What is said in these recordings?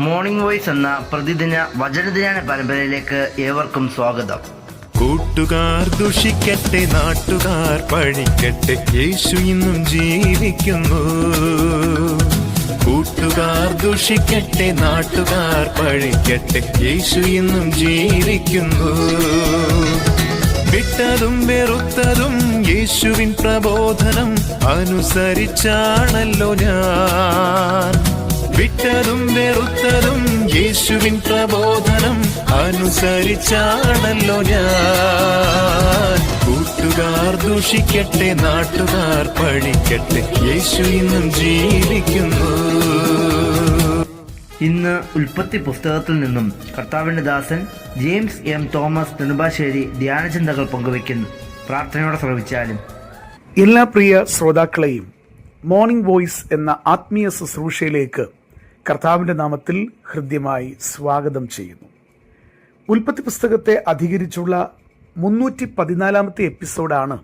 Morning voice എന്ന പ്രതിദിന വചനധ്യാന പരമ്പരയിലേക്ക് ഏവർക്കും സ്വാഗതം. കൂട്ടുകാർ ദുഷിക്കട്ടെ നാട്ടുകാർ പഴിക്കട്ടെ യേശു ഇന്നും ജീവിക്കുന്നു. കൂട്ടുകാർ ദുഷിക്കട്ടെ നാട്ടുകാർ പഴിക്കട്ടെ യേശു ഇന്നും ജീവിക്കുന്നു. വിട്ടതും വെറുത്തതും യേശുവിൻ പ്രബോധനം അനുസരിച്ചാണല്ലോ ഞാൻ. വിട്ടതും വെറുത്തതും യേശുവിൻ പ്രബോധനം അനുസരിച്ചാണല്ലോ ഞാൻ. കൂട്ടുകാർ ദൂഷിക്കട്ടെ നാട്ടുകാർ പഴിക്കട്ടെ യേശു ഇന്നും ജീവിക്കുന്നു. ഇന്ന് ഉൽപ്പത്തി പുസ്തകത്തിൽ നിന്നും കർത്താവിന്റെ ദാസൻ ജെയിംസ് എം തോമസ് നെടുമ്പാശ്ശേരി ധ്യാനചിന്തകൾ പങ്കുവയ്ക്കുന്നു. പ്രാർത്ഥനയോടെ ശ്രമിച്ചാലും എല്ലാ പ്രിയ ശ്രോതാക്കളെയും മോർണിംഗ് വോയിസ് എന്ന ആത്മീയ ശുശ്രൂഷയിലേക്ക് കർത്താവിന്റെ നാമത്തിൽ ഹൃദ്യമായി സ്വാഗതം ചെയ്യുന്നു. ഉൽപ്പത്തി പുസ്തകത്തെ അധികരിച്ചുള്ള മുന്നൂറ്റി പതിനാലാമത്തെ എപ്പിസോഡാണ്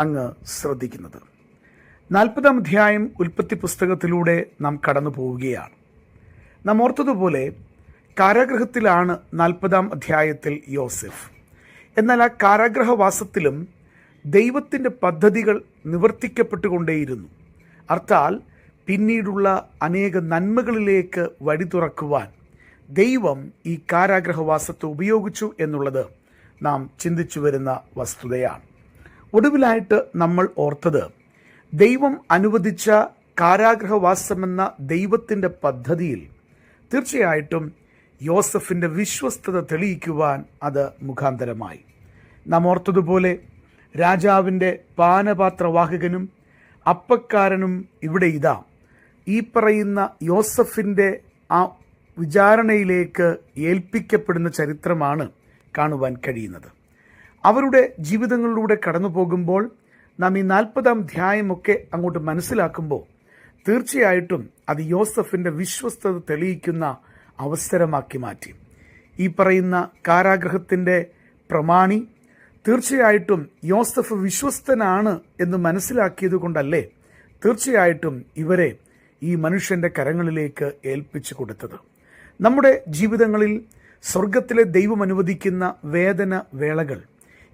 അങ്ങ് ശ്രദ്ധിക്കുന്നത്. നാൽപ്പതാം അധ്യായം ഉൽപ്പത്തി പുസ്തകത്തിലൂടെ നാം കടന്നു പോവുകയാണ്. നാം ഓർത്തതുപോലെ കാരാഗ്രഹത്തിലാണ് നാൽപ്പതാം അധ്യായത്തിൽ യോസെഫ്. എന്നാൽ ആ കാരാഗ്രഹവാസത്തിലും ദൈവത്തിന്റെ പദ്ധതികൾ നിവർത്തിക്കപ്പെട്ടുകൊണ്ടേയിരുന്നു. അർത്ഥാൽ പിന്നീടുള്ള അനേക നന്മകളിലേക്ക് വഴി തുറക്കുവാൻ ദൈവം ഈ കാരാഗ്രഹവാസത്തെ ഉപയോഗിച്ചു എന്നുള്ളത് നാം ചിന്തിച്ചു വരുന്ന വസ്തുതയാണ്. ഒടുവിലായിട്ട് നമ്മൾ ഓർത്തത് ദൈവം അനുവദിച്ച കാരാഗ്രഹവാസമെന്ന ദൈവത്തിന്റെ പദ്ധതിയിൽ തീർച്ചയായിട്ടും യോസഫിന്റെ വിശ്വസ്തത തെളിയിക്കുവാൻ അത് മുഖാന്തരമായി. നാം ഓർത്തതുപോലെ രാജാവിന്റെ പാനപാത്രവാഹകനും അപ്പക്കാരനും ഇവിടെ ഇതാ. ഈ പറയുന്ന യോസഫിന്റെ ആ വിചാരണയിലേക്ക് ഏൽപ്പിക്കപ്പെടുന്ന ചരിത്രമാണ് കാണുവാൻ കഴിയുന്നത്. അവരുടെ ജീവിതങ്ങളിലൂടെ കടന്നു പോകുമ്പോൾ നാം ഈ നാൽപ്പതാം ധ്യായമൊക്കെ അങ്ങോട്ട് മനസ്സിലാക്കുമ്പോൾ തീർച്ചയായിട്ടും അത് യോസഫിന്റെ വിശ്വസ്തത തെളിയിക്കുന്ന അവസരമാക്കി മാറ്റി. ഈ പറയുന്ന കാരാഗ്രഹത്തിന്റെ പ്രമാണി തീർച്ചയായിട്ടും യോസഫ് വിശ്വസ്തനാണ് എന്ന് മനസ്സിലാക്കിയത് കൊണ്ടല്ലേ തീർച്ചയായിട്ടും ഇവരെ ഈ മനുഷ്യന്റെ കരങ്ങളിലേക്ക് ഏൽപ്പിച്ചു കൊടുത്തത്. നമ്മുടെ ജീവിതങ്ങളിൽ സ്വർഗത്തിലെ ദൈവം അനുവദിക്കുന്ന വേദന വേളകൾ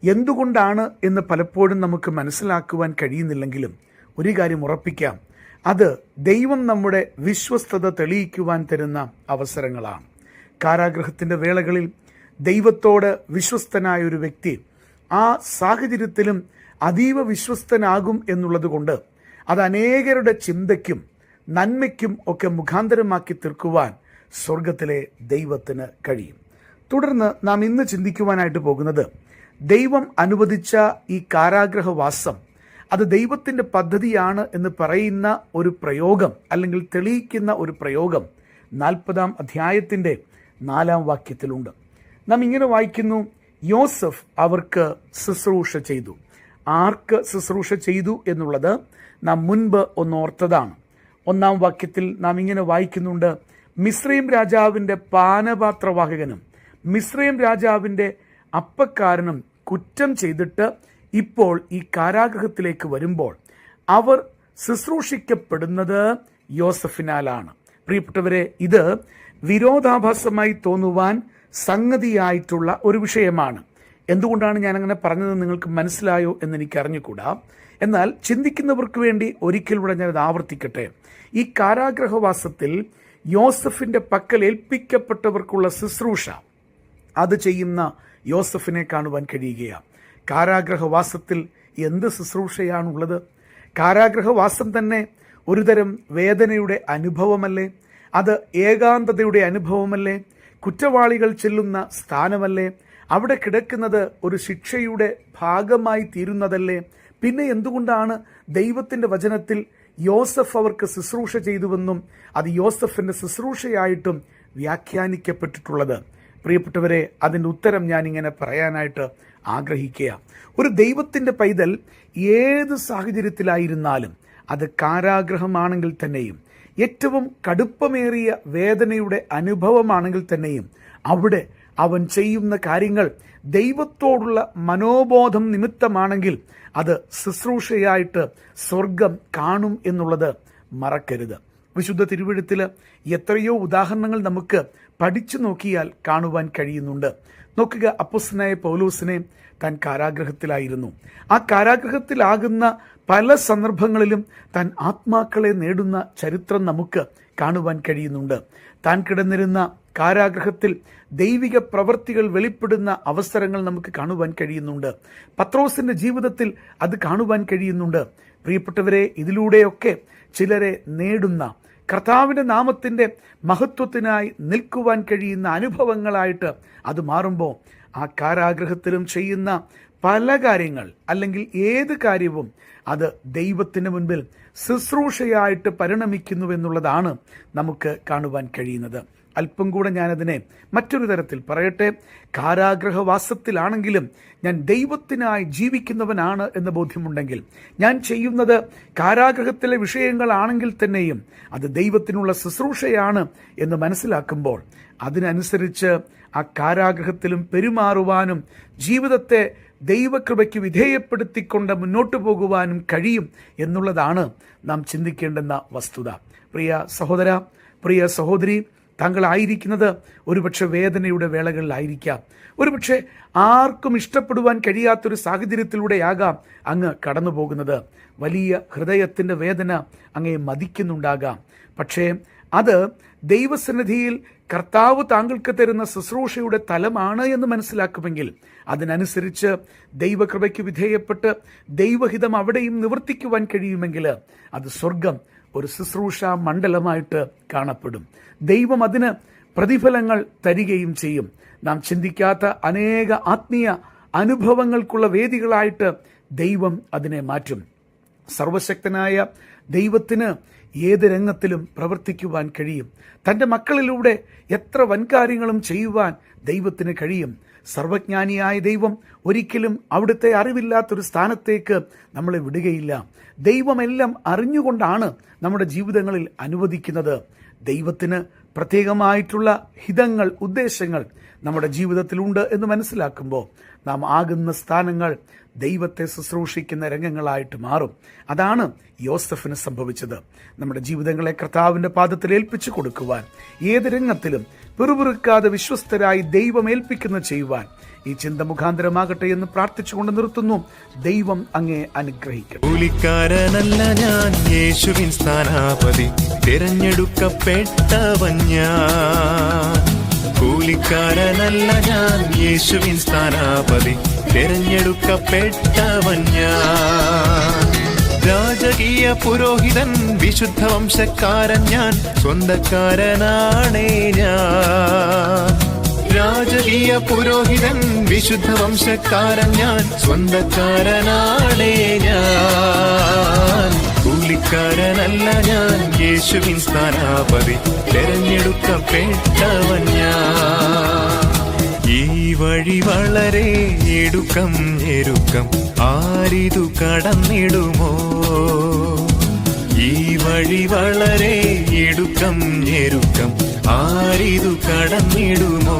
എന്തുകൊണ്ടാണ് എന്ന് പലപ്പോഴും നമുക്ക് മനസ്സിലാക്കുവാൻ കഴിയുന്നില്ലെങ്കിലും ഒരു കാര്യം ഉറപ്പിക്കാം. അത് ദൈവം നമ്മുടെ വിശ്വസ്തത തെളിയിക്കുവാൻ തരുന്ന അവസരങ്ങളാണ്. കാരാഗ്രഹത്തിന്റെ വേളകളിൽ ദൈവത്തോട് വിശ്വസ്തനായ ഒരു വ്യക്തി ആ സാഹചര്യത്തിലും അതീവ വിശ്വസ്തനാകും എന്നുള്ളത് കൊണ്ട് അത് അനേകരുടെ ചിന്തയ്ക്കും നന്മയ്ക്കും ഒക്കെ മുഖാന്തരമാക്കി തീർക്കുവാൻ സ്വർഗത്തിലെ ദൈവത്തിന് കഴിയും. തുടർന്ന് നാം ഇന്ന് ചിന്തിക്കുവാനായിട്ട് പോകുന്നത് ദൈവം അനുവദിച്ച ഈ കാരാഗ്രഹവാസം അത് ദൈവത്തിന്റെ പദ്ധതിയാണ് എന്ന് പറയുന്ന ഒരു പ്രയോഗം അല്ലെങ്കിൽ തെളിയിക്കുന്ന ഒരു പ്രയോഗം നാൽപ്പതാം അധ്യായത്തിന്റെ നാലാം വാക്യത്തിലുണ്ട്. നാം ഇങ്ങനെ വായിക്കുന്നു യോസഫ് അവർക്ക് ശുശ്രൂഷ ചെയ്തു. ആർക്ക് ശുശ്രൂഷ ചെയ്തു എന്നുള്ളത് നാം മുൻപ് ഒന്നോർത്തതാണ് ഒന്നാം വാക്യത്തിൽ നാം ഇങ്ങനെ വായിക്കുന്നുണ്ട്. മിശ്രയും രാജാവിന്റെ പാനപാത്രവാഹകനും മിശ്രയും രാജാവിന്റെ അപ്പക്കാരനും കുറ്റം ചെയ്തിട്ട് ഇപ്പോൾ ഈ കാരാഗ്രഹത്തിലേക്ക് വരുമ്പോൾ അവർ ശുശ്രൂഷിക്കപ്പെടുന്നത് യോസഫിനാലാണ്. പ്രിയപ്പെട്ടവരെ ഇത് വിരോധാഭാസമായി തോന്നുവാൻ സംഗതിയായിട്ടുള്ള ഒരു വിഷയമാണ്. എന്തുകൊണ്ടാണ് ഞാനങ്ങനെ പറഞ്ഞത് നിങ്ങൾക്ക് മനസ്സിലായോ എന്ന് എനിക്ക് അറിഞ്ഞുകൂടാ എന്നാൽ ചിന്തിക്കുന്നവർക്ക് വേണ്ടി ഒരിക്കൽ ഒരിക്കലൂടെ ഞാനത് ആവർത്തിക്കട്ടെ. ഈ കാരാഗ്രഹവാസത്തിൽ യോസഫിന്റെ പക്കൽ ഏൽപ്പിക്കപ്പെട്ടവർക്കുള്ള ശുശ്രൂഷ അത് ചെയ്യുന്ന യോസഫിനെ കാണുവാൻ കഴിയുകയാണ് കാരാഗ്രഹവാസത്തിൽ എന്ത് ശുശ്രൂഷയാണുള്ളത്? കാരാഗ്രഹവാസം തന്നെ ഒരുതരം വേദനയുടെ അനുഭവമല്ലേ? അത് ഏകാന്തതയുടെ അനുഭവമല്ലേ? കുറ്റവാളികൾ ചെല്ലുന്ന സ്ഥാനമല്ലേ? അവിടെ കിടക്കുന്നത് ഒരു ശിക്ഷയുടെ ഭാഗമായി തീരുന്നതല്ലേ? പിന്നെ എന്തുകൊണ്ടാണ് ദൈവത്തിന്റെ വചനത്തിൽ യോസഫ് അവർക്ക് ശുശ്രൂഷ ചെയ്തുവെന്നും അത് യോസഫിന്റെ ശുശ്രൂഷയായിട്ടും വ്യാഖ്യാനിക്കപ്പെട്ടിട്ടുള്ളത്? പ്രിയപ്പെട്ടവരെ അതിന്റെ ഉത്തരം ഞാൻ ഇങ്ങനെ പറയാനായിട്ട് ആഗ്രഹിക്കുക. ഒരു ദൈവത്തിന്റെ പൈതൽ ഏത് സാഹചര്യത്തിലായിരുന്നാലും അത് കാരാഗ്രഹമാണെങ്കിൽ തന്നെയും ഏറ്റവും കടുപ്പമേറിയ വേദനയുടെ അനുഭവമാണെങ്കിൽ തന്നെയും അവിടെ അവൻ ചെയ്യുന്ന കാര്യങ്ങൾ ദൈവത്തോടുള്ള മനോബോധം നിമിത്തമാണെങ്കിൽ അത് ശുശ്രൂഷയായിട്ട് സ്വർഗം കാണും എന്നുള്ളത് മറക്കരുത്. വിശുദ്ധ തിരുവഴുത്തിൽ എത്രയോ ഉദാഹരണങ്ങൾ നമുക്ക് പഠിച്ചു നോക്കിയാൽ കാണുവാൻ കഴിയുന്നുണ്ട്. നോക്കുക അപ്പൊസ്തനായ പൗലോസിനെ താൻ കാരാഗ്രഹത്തിലായിരുന്നു. ആ കാരാഗ്രഹത്തിലാകുന്ന പല സന്ദർഭങ്ങളിലും താൻ ആത്മാക്കളെ നേടുന്ന ചരിത്രം നമുക്ക് കാണുവാൻ കഴിയുന്നുണ്ട്. താൻ കിടന്നിരുന്ന കാരാഗ്രഹത്തിൽ ദൈവിക പ്രവൃത്തികൾ വെളിപ്പെടുന്ന അവസരങ്ങൾ നമുക്ക് കാണുവാൻ കഴിയുന്നുണ്ട്. പത്രോസിന്റെ ജീവിതത്തിൽ അത് കാണുവാൻ കഴിയുന്നുണ്ട്. പ്രിയപ്പെട്ടവരെ ഇതിലൂടെയൊക്കെ ചിലരെ നേടുന്ന കർത്താവിന്റെ നാമത്തിന്റെ മഹത്വത്തിനായി നിൽക്കുവാൻ കഴിയുന്ന അനുഭവങ്ങളായിട്ട് അത് മാറുമ്പോൾ ആ കാരാഗ്രഹത്തിലും ചെയ്യുന്ന പല കാര്യങ്ങൾ അല്ലെങ്കിൽ ഏത് കാര്യവും അത് ദൈവത്തിന് മുൻപിൽ ശുശ്രൂഷയായിട്ട് പരിണമിക്കുന്നു എന്നുള്ളതാണ് നമുക്ക് കാണുവാൻ കഴിയുന്നത്. അല്പം കൂടെ ഞാനതിനെ മറ്റൊരു തരത്തിൽ പറയട്ടെ? കാരാഗ്രഹവാസത്തിലാണെങ്കിലും ഞാൻ ദൈവത്തിനായി ജീവിക്കുന്നവനാണ് എന്ന ബോധ്യമുണ്ടെങ്കിൽ ഞാൻ ചെയ്യുന്നത് കാരാഗ്രഹത്തിലെ വിഷയങ്ങളാണെങ്കിൽ തന്നെയും അത് ദൈവത്തിനുള്ള ശുശ്രൂഷയാണ് എന്ന് മനസ്സിലാക്കുമ്പോൾ അതിനനുസരിച്ച് ആ കാരാഗ്രഹത്തിലും പെരുമാറുവാനും ജീവിതത്തെ ദൈവകൃപയ്ക്ക് വിധേയപ്പെടുത്തിക്കൊണ്ട് മുന്നോട്ട് പോകുവാനും കഴിയും എന്നുള്ളതാണ് നാം ചിന്തിക്കേണ്ടുന്ന വസ്തുത. പ്രിയ സഹോദര പ്രിയ സഹോദരി താങ്കളായിരിക്കുന്നത് ഒരുപക്ഷെ വേദനയുടെ വേളകളിലായിരിക്കാം. ഒരുപക്ഷെ ആർക്കും ഇഷ്ടപ്പെടുവാൻ കഴിയാത്തൊരു സാഹചര്യത്തിലൂടെയാകാം അങ്ങ് കടന്നു പോകുന്നത് വലിയ ഹൃദയത്തിന്റെ വേദന അങ്ങയെ മതിക്കുന്നുണ്ടാകാം. പക്ഷേ അത് ദൈവസന്നിധിയിൽ കർത്താവ് താങ്കൾക്ക് തരുന്ന ശുശ്രൂഷയുടെ തലമാണ് എന്ന് മനസ്സിലാക്കുമെങ്കിൽ അതിനനുസരിച്ച് ദൈവകൃപയ്ക്ക് വിധേയപ്പെട്ട് ദൈവഹിതം അവിടെയും നിവർത്തിക്കുവാൻ കഴിയുമെങ്കിൽ അത് സ്വർഗം ഒരു ശുശ്രൂഷ മണ്ഡലമായിട്ട് കാണപ്പെടും. ദൈവം അതിന് പ്രതിഫലങ്ങൾ തരികയും ചെയ്യും. നാം ചിന്തിക്കാത്ത അനേക ആത്മീയ അനുഭവങ്ങൾക്കുള്ള വേദികളായിട്ട് ദൈവം അതിനെ മാറ്റും. സർവശക്തനായ ദൈവത്തിന് ഏത് രംഗത്തിലും പ്രവർത്തിക്കുവാൻ കഴിയും. തന്റെ മക്കളിലൂടെ എത്ര വൻകാര്യങ്ങളും ചെയ്യുവാൻ ദൈവത്തിന് കഴിയും. സർവജ്ഞാനിയായ ദൈവം ഒരിക്കലും അവിടുത്തെ അറിവില്ലാത്തൊരു സ്ഥാനത്തേക്ക് നമ്മളെ വിടുകയില്ല. ദൈവമെല്ലാം അറിഞ്ഞുകൊണ്ടാണ് നമ്മുടെ ജീവിതങ്ങളിൽ അനുവദിക്കുന്നത്. ദൈവത്തിന് പ്രത്യേകമായിട്ടുള്ള ഹിതങ്ങൾ ഉദ്ദേശങ്ങൾ നമ്മുടെ ജീവിതത്തിലുണ്ട് എന്ന് മനസ്സിലാക്കുമ്പോൾ നാം ആകുന്ന സ്ഥാനങ്ങൾ ദൈവത്തെ ശുശ്രൂഷിക്കുന്ന രംഗങ്ങളായിട്ട് മാറും. അതാണ് യോസഫിന് സംഭവിച്ചത്. നമ്മുടെ ജീവിതങ്ങളെ കർത്താവിന്റെ പാദത്തിൽ ഏൽപ്പിച്ചു കൊടുക്കുവാൻ ഏത് രംഗത്തിലും പിറുപിറുക്കാതെ വിശ്വസ്തരായി ദൈവം ഏൽപ്പിക്കുന്ന ചെയ്യുവാൻ ഈ ചിന്ത മുഖാന്തരമാകട്ടെ എന്ന് പ്രാർത്ഥിച്ചുകൊണ്ട് നിർത്തുന്നു. ദൈവം അങ്ങേ അനുഗ്രഹിക്കട്ടെ. കൂലിക്കാരനല്ല ഞാൻ യേശുവിൻ സ്ഥാനാപതി. ഞാൻ. കൂലിക്കാരനല്ല ഞാൻ യേശുവിൻ സ്ഥാനാപതി. തിരഞ്ഞെടുക്കപ്പെട്ടവൻ ഞാൻ. രാജകീയ പുരോഹിതൻ വിശുദ്ധ വംശക്കാരൻ ഞാൻ. സ്വന്തക്കാരനാണേ ഞാൻ. രാജകീയ പുരോഹിതൻ വിശുദ്ധ വംശക്കാരൻ ഞാൻ. സ്വന്തക്കാരനാണേ ഞാൻ. കൂലിക്കാരനല്ല ഞാൻ. യേശുവിൻ സ്ഥാനാപതി. തെരഞ്ഞെടുക്കപ്പെട്ടവൻ ഞാൻ. വഴി വളരെ എടുക്കം എരുക്കം ആരിതു കടന്നിടുമോ? ഈ വഴി വളരെ എടുക്കം എരുക്കം ആരിതു കടന്നിടുമോ?